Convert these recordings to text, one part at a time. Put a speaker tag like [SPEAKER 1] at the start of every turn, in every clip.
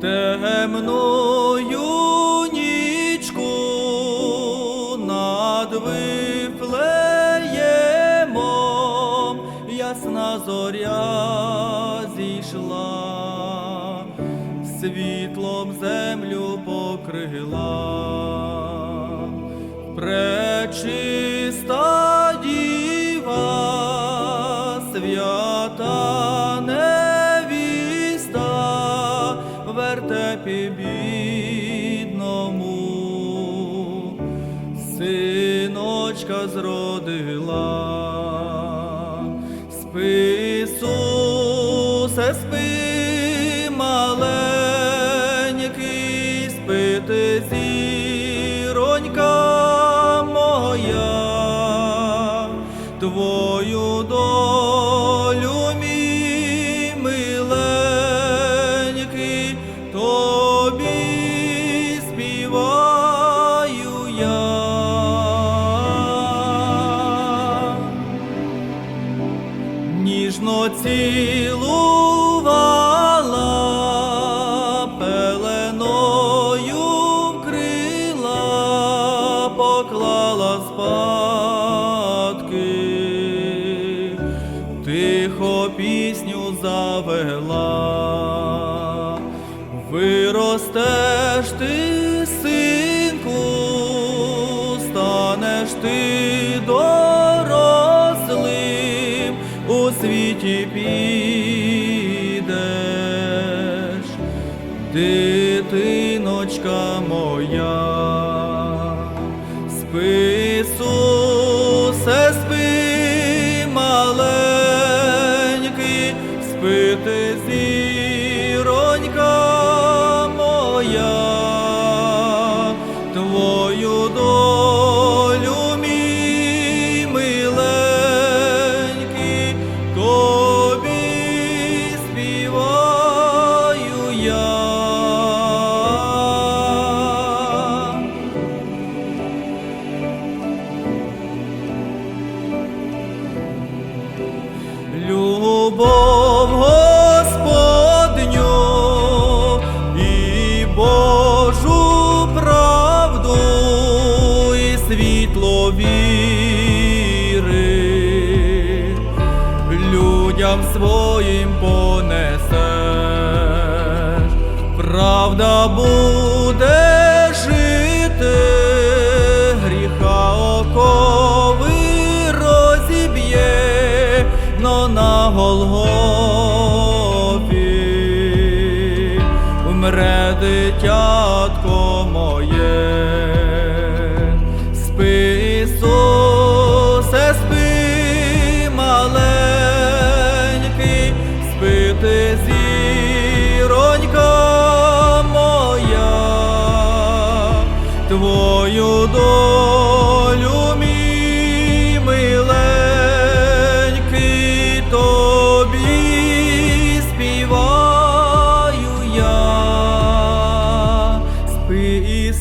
[SPEAKER 1] темною нічку над Вифлеємом ясна зоря зійшла, світлом землю покрила, пречиста вертепі бідному, синочка зродила, спи, Ісусе, спи, маленький, спи ти, зіронька моя, твою долю, тобі співаю я. Ніжно цілувала, пеленою вкрила, поклала спадки, тихо пісню завела, виростеш ти, синку, станеш ти дорослим, у світі підеш, дитиночка моя, Любов Господню і Божу правду і світло віри людям своїм понесеш, правда буде на Голгофі. Умре дитятко моє. Спи, Ісусе, спи, маленький, спи ти, зіронька моя, твою долю,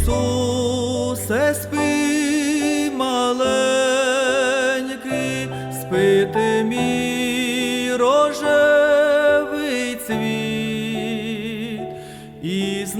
[SPEAKER 1] Ісусе, спи, маленький, спи ти мій рожевий цвіт, і з